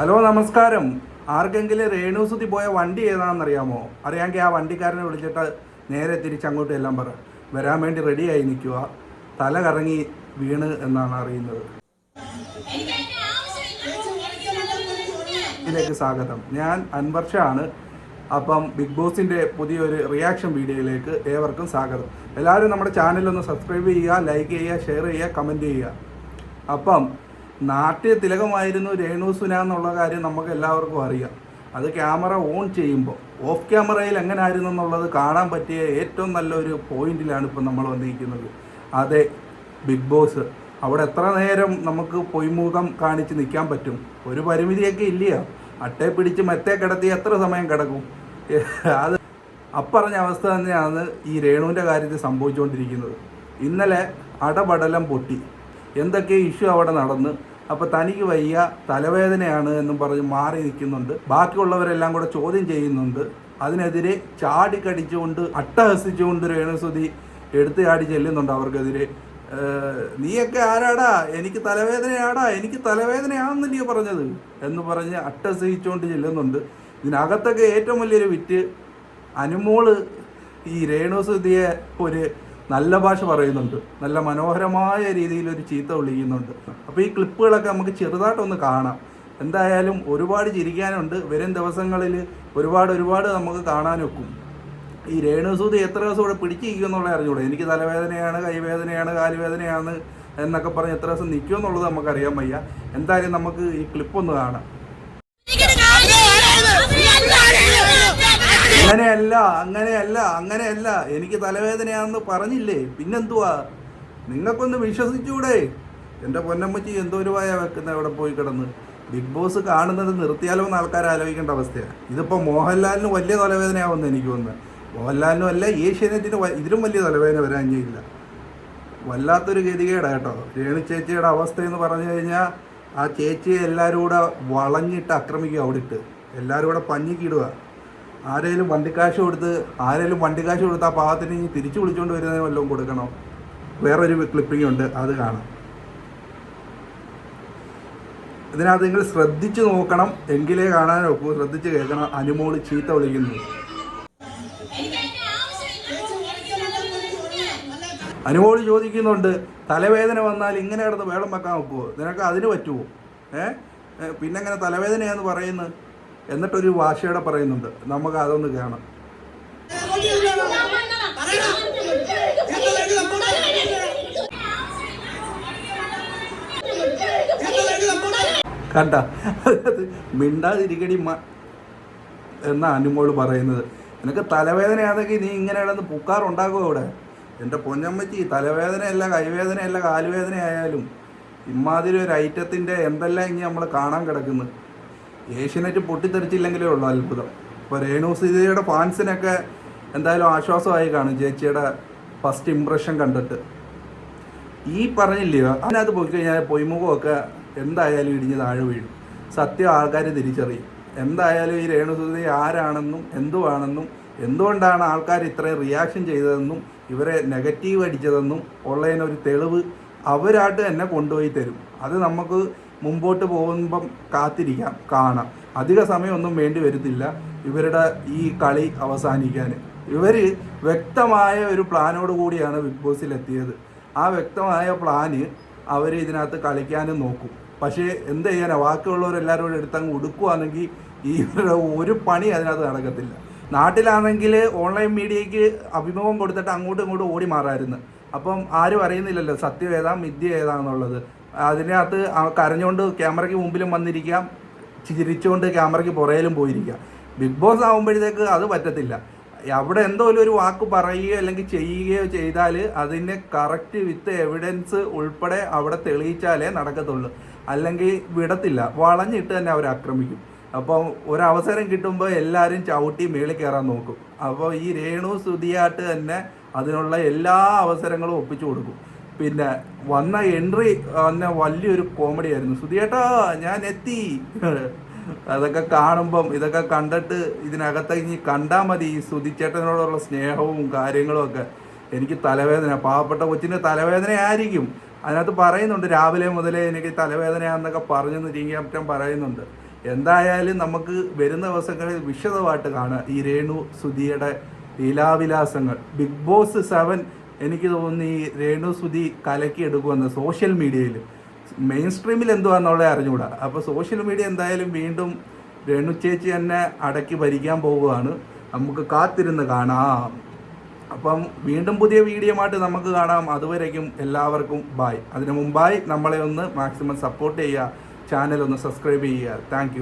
Hello നമസ്കാരം. ആർക്കെങ്കിലും രേണുസുതി പോയ വണ്ടി ഏതാണെന്നറിയാമോ? അറിയാമെങ്കിൽ ആ വണ്ടിക്കാരനെ വിളിച്ചിട്ട് നേരെ തിരിച്ചങ്ങോട്ട് എല്ലാം പറ. വരാൻ വേണ്ടി റെഡിയായി നിൽക്കുക. തല കറങ്ങി വീണ് എന്നാണ് അറിയുന്നത്. ഇതിലേക്ക് സ്വാഗതം. ഞാൻ അൻവർഷാണ്. അപ്പം ബിഗ് ബോസിന്റെ പുതിയൊരു റിയാക്ഷൻ വീഡിയോയിലേക്ക് ഏവർക്കും സ്വാഗതം. എല്ലാവരും നമ്മുടെ ചാനലൊന്ന് സബ്സ്ക്രൈബ് ചെയ്യുക ലൈക്ക് ചെയ്യുക ഷെയർ ചെയ്യുക കമന്റ് ചെയ്യുക. അപ്പം നാട്യ തിലകമായിരുന്നു രേണു സുന എന്നുള്ള കാര്യം നമുക്ക് എല്ലാവർക്കും അറിയാം. അത് ക്യാമറ ഓൺ ചെയ്യുമ്പോൾ ഓഫ് ക്യാമറയിൽ എങ്ങനെ ആയിരുന്നു എന്നുള്ളത് കാണാൻ പറ്റിയ ഏറ്റവും നല്ലൊരു പോയിന്റിലാണ് ഇപ്പം നമ്മൾ വന്നിരിക്കുന്നത്. അതെ ബിഗ് ബോസ്. അവിടെ എത്ര നേരം നമുക്ക് പൊയ്മുഖം കാണിച്ച് നിൽക്കാൻ പറ്റും? ഒരു പരിമിതിയൊക്കെ ഇല്ല അട്ടേ പിടിച്ച് മെത്തേ കിടത്തി എത്ര സമയം കിടക്കും? അത് അപ്പറഞ്ഞ അവസ്ഥ തന്നെയാണ് ഈ രേണുവിന്റെ കാര്യത്തിൽ സംഭവിച്ചുകൊണ്ടിരിക്കുന്നത്. ഇന്നലെ അടപടലം പൊട്ടി. എന്തൊക്കെ ഇഷ്യൂ അവിടെ നടന്ന്? അപ്പോൾ തനിക്ക് വയ്യ തലവേദനയാണ് എന്നും പറഞ്ഞ് മാറി നിൽക്കുന്നുണ്ട്. ബാക്കിയുള്ളവരെല്ലാം കൂടെ ചോദ്യം ചെയ്യുന്നുണ്ട്. അതിനെതിരെ ചാടിക്കടിച്ചുകൊണ്ട് അട്ടഹസിച്ചുകൊണ്ട് രേണുസുതി എടുത്തു ചാടി ചെല്ലുന്നുണ്ട് അവർക്കെതിരെ. നീയൊക്കെ ആരാടാ? എനിക്ക് തലവേദനയാടാ എനിക്ക് തലവേദനയാണെന്ന് നീ പറഞ്ഞത് എന്ന് പറഞ്ഞ് അട്ടഹസിച്ചുകൊണ്ട് ചെല്ലുന്നുണ്ട്. ഇതിനകത്തൊക്കെ ഏറ്റവും വലിയൊരു വിറ്റ് അനുമോൾ ഈ രേണുസുതിയെ ഒരു നല്ല ഭാഷ പറയുന്നുണ്ട്. നല്ല മനോഹരമായ രീതിയിൽ ഒരു ചീത്ത വിളിക്കുന്നുണ്ട്. അപ്പോൾ ഈ ക്ലിപ്പുകളൊക്കെ നമുക്ക് ചെറുതായിട്ടൊന്ന് കാണാം. എന്തായാലും ഒരുപാട് ചിരിക്കാനുണ്ട്. വരും ദിവസങ്ങളിൽ ഒരുപാട് ഒരുപാട് നമുക്ക് കാണാനൊക്കും ഈ രേണുസൂത് എത്ര ദിവസം ഇവിടെ പിടിച്ചിരിക്കുമെന്നുള്ള അറിഞ്ഞൂടെ? എനിക്ക് തലവേദനയാണ് കൈവേദനയാണ് കാലുവേദനയാണ് എന്നൊക്കെ പറഞ്ഞ് എത്ര ദിവസം നിൽക്കുമെന്നുള്ളത് നമുക്കറിയാൻ വയ്യ. എന്തായാലും നമുക്ക് ഈ ക്ലിപ്പൊന്ന് കാണാം. അങ്ങനെയല്ല അങ്ങനെയല്ല അങ്ങനെയല്ല. എനിക്ക് തലവേദനയാണെന്ന് പറഞ്ഞില്ലേ? പിന്നെന്തുവാ? നിങ്ങൾക്കൊന്ന് വിശ്വസിച്ചൂടെ? എന്റെ പൊന്നമ്മച്ചി എന്തോ ഒരു വായ വെക്കുന്ന അവിടെ പോയി കിടന്ന്? ബിഗ് ബോസ് കാണുന്നത് നിർത്തിയാലോ എന്ന് ആൾക്കാർ ആലോചിക്കേണ്ട അവസ്ഥയാണ് ഇതിപ്പോൾ മോഹൻലാലിന് വലിയ തലവേദനയാവുന്നു എനിക്ക് വന്ന് മോഹൻലാലിനും അല്ല ഏഷ്യാനെറ്റിന് ഇതിലും വലിയ തലവേദന വരാൻ ചെയ്യില്ല. വല്ലാത്തൊരു ഗതികേടാണ് കേട്ടോ. രേണു ചേച്ചിയുടെ അവസ്ഥ എന്ന് പറഞ്ഞു കഴിഞ്ഞാൽ ആ ചേച്ചിയെ എല്ലാവരും കൂടെ വളഞ്ഞിട്ട് ആക്രമിക്കുക അവിടെ ഇട്ട് എല്ലാവരും കൂടെ പഞ്ഞിക്കിടുക ആരേലും വണ്ടിക്കാശ് കൊടുത്ത് ആരേലും വണ്ടിക്കാശ് കൊടുത്ത് ആ പാവത്തിന് ഇനി തിരിച്ചു വിളിച്ചുകൊണ്ട് വരുന്നതിന് വല്ലതും കൊടുക്കണം? വേറൊരു ക്ലിപ്പിംഗ് ഉണ്ട് അത് കാണാം. ഇതിനകത്ത് നിങ്ങൾ ശ്രദ്ധിച്ചു നോക്കണം എങ്കിലേ കാണാനൊക്കൂ ശ്രദ്ധിച്ച് കേൾക്കണം. അനുമോൾ ചീത്ത വിളിക്കുന്നു. അനുമോൾ ചോദിക്കുന്നുണ്ട് തലവേദന വന്നാൽ ഇങ്ങനെ കിടന്ന് വേളം വെക്കാൻ നോക്കുമോ നിനക്ക് അതിന് പറ്റുമോ ഏ? പിന്നെങ്ങനെ തലവേദനയാന്ന് പറയുന്നത് എന്നിട്ടൊരു വാശയുടെ പറയുന്നുണ്ട് നമുക്ക് അതൊന്ന് കാണാം. കണ്ട മിണ്ടാതിരിക്കടി മ എന്നാ അനുമോൾ പറയുന്നത്. നിനക്ക് തലവേദനയാണെങ്കിൽ നീ ഇങ്ങനെ കിടന്ന് പുക്കാറുണ്ടാക്കുമോ ഇവിടെ എന്റെ പൊന്നമ്മച്ചി തലവേദനയല്ല കൈവേദനയല്ല കാലുവേദന ആയാലും ഒരു ഐറ്റത്തിന്റെ എന്തെല്ലാം ഇനി നമ്മൾ കാണാൻ കിടക്കുന്നു? ഏഷ്യനെറ്റ് പൊട്ടിത്തെറിച്ചില്ലെങ്കിലേ ഉള്ളൂ അത്ഭുതം. ഇപ്പോൾ രേണു സീതയുടെ ഫാൻസിനൊക്കെ എന്തായാലും ആശ്വാസമായി കാണും ചേച്ചിയുടെ ഫസ്റ്റ് ഇമ്പ്രഷൻ കണ്ടിട്ട്. ഈ പറഞ്ഞില്ലയോ അതിനകത്ത് പോയി കഴിഞ്ഞാൽ പൊയ്മുഖമൊക്കെ എന്തായാലും ഇടിഞ്ഞ് താഴെ വീഴും. സത്യം ആൾക്കാർ തിരിച്ചറിയും. എന്തായാലും ഈ രേണുസുതി ആരാണെന്നും എന്തുവാണെന്നും എന്തുകൊണ്ടാണ് ആൾക്കാർ ഇത്രയും റിയാക്ഷൻ ചെയ്തതെന്നും ഇവരെ നെഗറ്റീവ് അടിച്ചതെന്നും ഉള്ളതിനൊരു തെളിവ് അവരായിട്ട് തന്നെ കൊണ്ടുപോയി തരും. അത് നമുക്ക് മുമ്പോട്ട് പോകുമ്പം കാത്തിരിക്കാം കാണാം. അധിക സമയമൊന്നും വേണ്ടി വരുന്നില്ല ഇവരുടെ ഈ കളി അവസാനിക്കാൻ. ഇവർ വ്യക്തമായ ഒരു പ്ലാനോട് കൂടിയാണ് ബിഗ് ബോസിൽ എത്തിയത് ആ വ്യക്തമായ പ്ലാന് അവർ ഇതിനകത്ത് കളിക്കാനും നോക്കും. പക്ഷേ എന്ത് ചെയ്യാനാ? ബാക്കിയുള്ളവരെല്ലാവരും കൂടെ എടുത്തങ്ങ് ഉടുക്കുവാണെങ്കിൽ ഇവരുടെ ഒരു പണി അതിനകത്ത് നടക്കത്തില്ല. നാട്ടിലാണെങ്കിൽ ഓൺലൈൻ മീഡിയയ്ക്ക് അഭിമുഖം കൊടുത്തിട്ട് അങ്ങോട്ടും ഇങ്ങോട്ടും ഓടി മാറായിരുന്നു. അപ്പം ആരും അറിയുന്നില്ലല്ലോ സത്യം ഏതാ മിഥ്യ ഏതാന്നുള്ളത്. അതിനകത്ത് കരഞ്ഞുകൊണ്ട് ക്യാമറയ്ക്ക് മുമ്പിലും വന്നിരിക്കാം ചിരിച്ചുകൊണ്ട് ക്യാമറയ്ക്ക് പുറയിലും പോയിരിക്കാം. ബിഗ് ബോസ് ആകുമ്പോഴത്തേക്ക് അത് പറ്റത്തില്ല. അവിടെ എന്തോലും ഒരു വാക്ക് പറയുകയോ അല്ലെങ്കിൽ ചെയ്യുകയോ ചെയ്താൽ അതിന്റെ കറക്റ്റ് വിത്ത് എവിഡൻസ് ഉൾപ്പെടെ അവിടെ തെളിയിച്ചാലേ നടക്കത്തുള്ളൂ. അല്ലെങ്കിൽ വിടത്തില്ല. വളഞ്ഞിട്ട് തന്നെ അവർ ആക്രമിക്കും. അപ്പോൾ ഒരവസരം കിട്ടുമ്പോൾ എല്ലാവരും ചവിട്ടി മേളിൽ കയറാൻ നോക്കും. അപ്പോൾ ഈ രേണു സ്തുതിയായിട്ട് തന്നെ അതിനുള്ള എല്ലാ അവസരങ്ങളും ഒപ്പിച്ചു കൊടുക്കും. പിന്നെ വന്ന എൻട്രി വന്ന വലിയൊരു കോമഡി ആയിരുന്നു. സുധിയേട്ടാ ഞാൻ എത്തി. അതൊക്കെ കാണുമ്പം ഇതൊക്കെ കണ്ടിട്ട് ഇതിനകത്ത് ഇനി കണ്ടാൽ മതി ഈ സുധിച്ചേട്ടനോടുള്ള സ്നേഹവും കാര്യങ്ങളും ഒക്കെ. എനിക്ക് തലവേദന പാവപ്പെട്ട കൊച്ചിന് തലവേദന ആയിരിക്കും. അതിനകത്ത് പറയുന്നുണ്ട് രാവിലെ മുതലേ എനിക്ക് തലവേദനയാണെന്നൊക്കെ പറഞ്ഞെന്ന് ചിങ്ങിയാറ്റം പറയുന്നുണ്ട്. എന്തായാലും നമുക്ക് വരുന്ന ദിവസങ്ങളിൽ വിശദമായിട്ട് കാണാം ഈ രേണു സുധിയുടെ ലീലാവിലാസങ്ങൾ. ബിഗ് ബോസ് സെവൻ എനിക്ക് തോന്നുന്നു ഈ രേണു സുധി കലക്കി എടുക്കുമെന്ന് സോഷ്യൽ മീഡിയയിൽ. മെയിൻ സ്ട്രീമിൽ എന്തുവാന്നുള്ളത് അറിഞ്ഞുകൂടാ. അപ്പോൾ സോഷ്യൽ മീഡിയ എന്തായാലും വീണ്ടും രേണു ചേച്ചി തന്നെ അടക്കി ഭരിക്കാൻ പോവുകയാണ്. നമുക്ക് കാത്തിരുന്ന് കാണാം. അപ്പം വീണ്ടും പുതിയ വീഡിയോമായിട്ട് നമുക്ക് കാണാം. അതുവരേക്കും എല്ലാവർക്കും ബായ് അതിനു മുമ്പായി നമ്മളെ ഒന്ന് മാക്സിമം സപ്പോർട്ട് ചെയ്യുക. ചാനൽ ഒന്ന് സബ്സ്ക്രൈബ് ചെയ്യുക. താങ്ക്